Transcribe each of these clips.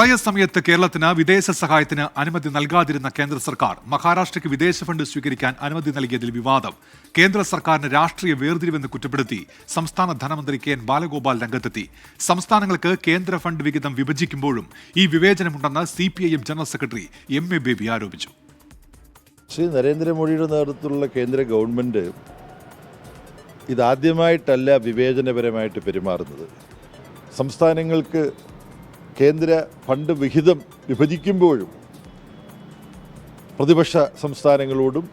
പ്രളയ സമയത്ത് കേരളത്തിന് വിദേശ സഹായത്തിന് അനുമതി നൽകാതിരുന്ന കേന്ദ്ര സർക്കാർ മഹാരാഷ്ട്രയ്ക്ക് വിദേശ ഫണ്ട് സ്വീകരിക്കാൻ അനുമതി നൽകിയതിൽ വിവാദം. കേന്ദ്ര സർക്കാരിന് രാഷ്ട്രീയ വേർതിരിവെന്ന് കുറ്റപ്പെടുത്തി സംസ്ഥാന ധനമന്ത്രി കെ എൻ ബാലഗോപാൽ രംഗത്തെത്തി. സംസ്ഥാനങ്ങൾക്ക് കേന്ദ്ര ഫണ്ട് വിഹിതം വിഭജിക്കുമ്പോഴും ഈ വിവേചനമുണ്ടെന്ന് C P I M general secretary M A Baby ആരോപിച്ചു. ശ്രീ നരേന്ദ്രമോദിയുടെ നേതൃത്വത്തിലുള്ള കേന്ദ്ര ഗവൺമെന്റ് ഇതാദ്യമായിട്ടല്ല വിവേചനപരമായിട്ട് പെരുമാറുന്നത്. സംസ്ഥാനങ്ങൾക്ക് കേന്ദ്ര ഫണ്ട് വിഹിതം വിഭജിക്കുമ്പോഴും പ്രതിപക്ഷ സംസ്ഥാനങ്ങളോടും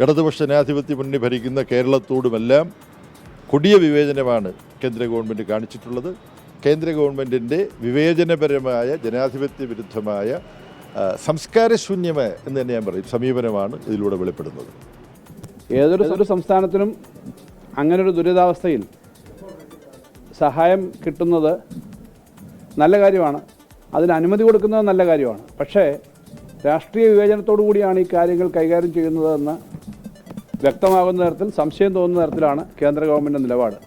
ഇടതുപക്ഷ ജനാധിപത്യ മുന്നണി ഭരിക്കുന്ന കേരളത്തോടുമെല്ലാം കൊടിയ വിവേചനമാണ് കേന്ദ്ര ഗവൺമെന്റ് കാണിച്ചിട്ടുള്ളത്. കേന്ദ്ര ഗവൺമെന്റിന്റെ വിവേചനപരമായ ജനാധിപത്യ വിരുദ്ധമായ സംസ്കാരശൂന്യമായ എന്ന് തന്നെ ഞാൻ പറയും. സമീപനമാണ് ഇതിലൂടെ വെളിപ്പെടുന്നത്. ഏതൊരു ഒരു സംസ്ഥാനത്തിനും അങ്ങനൊരു ദുരിതാവസ്ഥയിൽ സഹായം കിട്ടുന്നത് നല്ല കാര്യമാണ്. അതിന് അനുമതി കൊടുക്കുന്നത് നല്ല കാര്യമാണ്. പക്ഷേ രാഷ്ട്രീയ വിവേചനത്തോടു കൂടിയാണ് ഈ കാര്യങ്ങൾ കൈകാര്യം ചെയ്യുന്നതെന്ന് വ്യക്തമാകുന്ന തരത്തിൽ സംശയം തോന്നുന്ന തരത്തിലാണ് കേന്ദ്ര ഗവൺമെന്റ് നിലപാട്.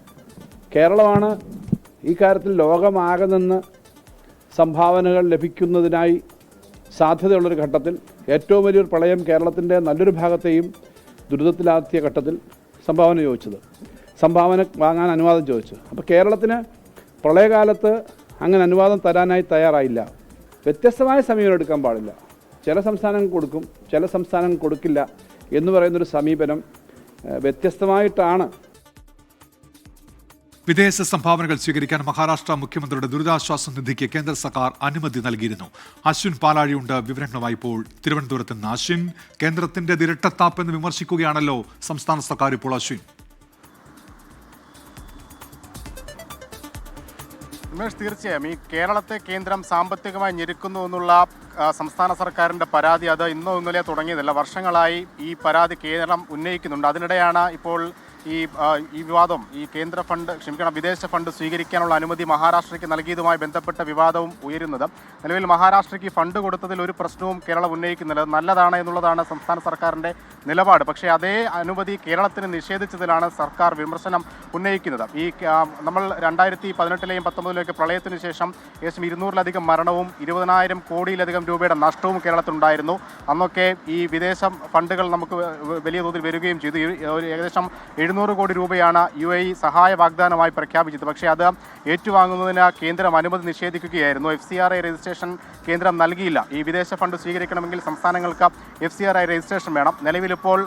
കേരളമാണ് ഈ കാര്യത്തിൽ ലോകമാകെ നിന്ന് സംഭാവനകൾ ലഭിക്കുന്നതിനായി സാധ്യതയുള്ളൊരു ഘട്ടത്തിൽ ഏറ്റവും വലിയൊരു പ്രളയം കേരളത്തിന്റെ നല്ലൊരു ഭാഗത്തെയും ദുരിതത്തിലാത്തിയ ഘട്ടത്തിൽ സംഭാവന ചോദിച്ചത്. സംഭാവന വാങ്ങാൻ അനുവാദം ചോദിച്ചു അപ്പോൾ കേരളത്തിന് പ്രളയകാലത്ത് അങ്ങനെ അനുവാദം തരാനായി തയ്യാറായില്ല. വ്യത്യസ്തമായ സമീപനം എടുക്കാൻ പാടില്ല. ചില സംസ്ഥാനങ്ങൾ കൊടുക്കും ചില സംസ്ഥാനങ്ങൾ കൊടുക്കില്ല എന്ന് പറയുന്നൊരു സമീപനം വ്യത്യസ്തമായിട്ടാണ്. വിദേശ സംഭാവനകൾ സ്വീകരിക്കാൻ മഹാരാഷ്ട്ര മുഖ്യമന്ത്രിയുടെ ദുരിതാശ്വാസ നിധിക്ക് കേന്ദ്ര സർക്കാർ അനുമതി നൽകിയിരുന്നു. അശ്വിൻ പാലാഴിയുണ്ട് വിവരങ്ങളുമായി ഇപ്പോൾ തിരുവനന്തപുരത്ത് നിന്ന്. അശ്വിൻ കേന്ദ്രത്തിന്റെ ഇരട്ടത്താപ്പ് എന്ന് വിമർശിക്കുകയാണല്ലോ സംസ്ഥാന സർക്കാർ ഇപ്പോൾ അശ്വിൻ. ഉമേഷ് തീർച്ചയായും. ഈ കേരളത്തെ കേന്ദ്രം സാമ്പത്തികമായി ഞെരുക്കുന്നു എന്നുള്ള സംസ്ഥാന സർക്കാരിന്റെ പരാതി അത് ഇന്നോ ഇന്നലെ തുടങ്ങിയതല്ല. വർഷങ്ങളായി ഈ പരാതി കേരളം ഉന്നയിക്കുന്നുണ്ട്. അതിനിടെയാണ് ഇപ്പോൾ ഈ ഈ വിവാദം ഈ കേന്ദ്ര ഫണ്ട് ക്ഷമിക്കണം വിദേശ ഫണ്ട് സ്വീകരിക്കാനുള്ള അനുമതി മഹാരാഷ്ട്രയ്ക്ക് നൽകിയതുമായി ബന്ധപ്പെട്ട വിവാദവും ഉയരുന്നത്. നിലവിൽ മഹാരാഷ്ട്രയ്ക്ക് ഫണ്ട് കൊടുത്തതിൽ ഒരു പ്രശ്നവും കേരളം ഉന്നയിക്കുന്നില്ല. നല്ലതാണ് എന്നുള്ളതാണ് സംസ്ഥാന സർക്കാരിന്റെ നിലപാട്. പക്ഷേ അതേ അനുമതി കേരളത്തിന് നിഷേധിച്ചതിലാണ് സർക്കാർ വിമർശനം ഉന്നയിക്കുന്നത്. ഈ നമ്മൾ രണ്ടായിരത്തി പതിനെട്ടിലെയും പത്തൊമ്പതിലെയൊക്കെ പ്രളയത്തിന് ശേഷം ഏകദേശം ഇരുന്നൂറിലധികം മരണവും ഇരുപതിനായിരം കോടിയിലധികം രൂപയുടെ നഷ്ടവും കേരളത്തിലുണ്ടായിരുന്നു. അന്നൊക്കെ ഈ വിദേശ ഫണ്ടുകൾ നമുക്ക് വലിയ തോതിൽ വരികയും ചെയ്തു. ഏകദേശം എഴുന്നൂറ് കോടി രൂപയാണ് യു എ ഇ സഹായ വാഗ്ദാനമായി പ്രഖ്യാപിച്ചത്. പക്ഷേ അത് ഏറ്റുവാങ്ങുന്നതിന് കേന്ദ്രം അനുമതി നിഷേധിക്കുകയായിരുന്നു. F C R I registration കേന്ദ്രം നൽകിയില്ല. ഈ വിദേശ ഫണ്ട് സ്വീകരിക്കണമെങ്കിൽ സംസ്ഥാനങ്ങൾക്ക് F C R I registration വേണം. നിലവിലിപ്പോൾ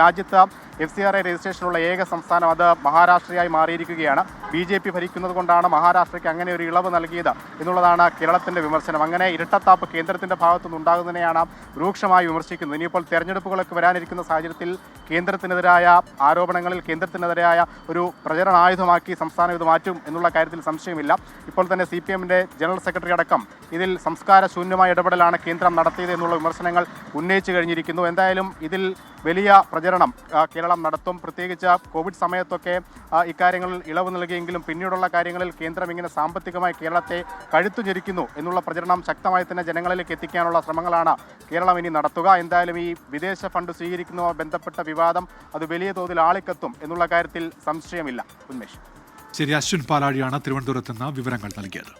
രാജ്യത്ത് എഫ് സി ആർ ഐ രജിസ്ട്രേഷനുള്ള ഏക സംസ്ഥാനം അത് മഹാരാഷ്ട്രയായി മാറിയിരിക്കുകയാണ്. ബി ജെ പി ഭരിക്കുന്നത് കൊണ്ടാണ് മഹാരാഷ്ട്രയ്ക്ക് അങ്ങനെ ഒരു ഇളവ് നൽകിയത് എന്നുള്ളതാണ് കേരളത്തിന്റെ വിമർശനം. അങ്ങനെ ഇരട്ടത്താപ്പ് കേന്ദ്രത്തിന്റെ ഭാഗത്തുനിന്ന് ഉണ്ടാകുന്നതിനെയാണ് രൂക്ഷമായി വിമർശിക്കുന്നത്. ഇനിയിപ്പോൾ തെരഞ്ഞെടുപ്പുകളൊക്കെ വരാനിരിക്കുന്ന സാഹചര്യത്തിൽ കേന്ദ്രത്തിനെതിരായ ആരോപണങ്ങളിൽ കേന്ദ്രത്തിനെതിരായ ഒരു പ്രചരണായുധമാക്കി സംസ്ഥാനം ഇത് മാറ്റും എന്നുള്ള കാര്യത്തിൽ സംശയമില്ല. ഇപ്പോൾ തന്നെ സി പി എമ്മിന്റെ ജനറൽ സെക്രട്ടറി അടക്കം ഇതിൽ സംസ്കാര ശൂന്യമായ ഇടപെടലാണ് കേന്ദ്രം നടത്തിയത് എന്നുള്ള വിമർശനങ്ങൾ ഉന്നയിച്ചു കഴിഞ്ഞിരിക്കുന്നു. എന്തായാലും ഇതിൽ വലിയ പ്രചരണം കേരളം നടത്തും. പ്രത്യേകിച്ച് കോവിഡ് സമയത്തൊക്കെ ഇക്കാര്യങ്ങളിൽ ഇളവ് നൽകിയെങ്കിലും പിന്നീടുള്ള കാര്യങ്ങളിൽ കേന്ദ്രം ഇങ്ങനെ സാമ്പത്തികമായി കേരളത്തെ കഴുത്തു ഞെരിക്കുന്നു എന്നുള്ള പ്രചരണം ശക്തമായി തന്നെ ജനങ്ങളിലേക്ക് എത്തിക്കാനുള്ള ശ്രമങ്ങളാണ് കേരളം ഇനി നടത്തുക. എന്തായാലും ഈ വിദേശ ഫണ്ട് സ്വീകരിക്കുന്നതുമായി ബന്ധപ്പെട്ട വിവാദം അത് വലിയ തോതിൽ ആളിക്കത്തും എന്നുള്ള കാര്യത്തിൽ സംശയമില്ല. ഉന്മേഷ്. ശരി അശ്വിൻ പാലാഴിയാണ് തിരുവനന്തപുരത്ത് നിന്ന് വിവരങ്ങൾ നൽകിയത്.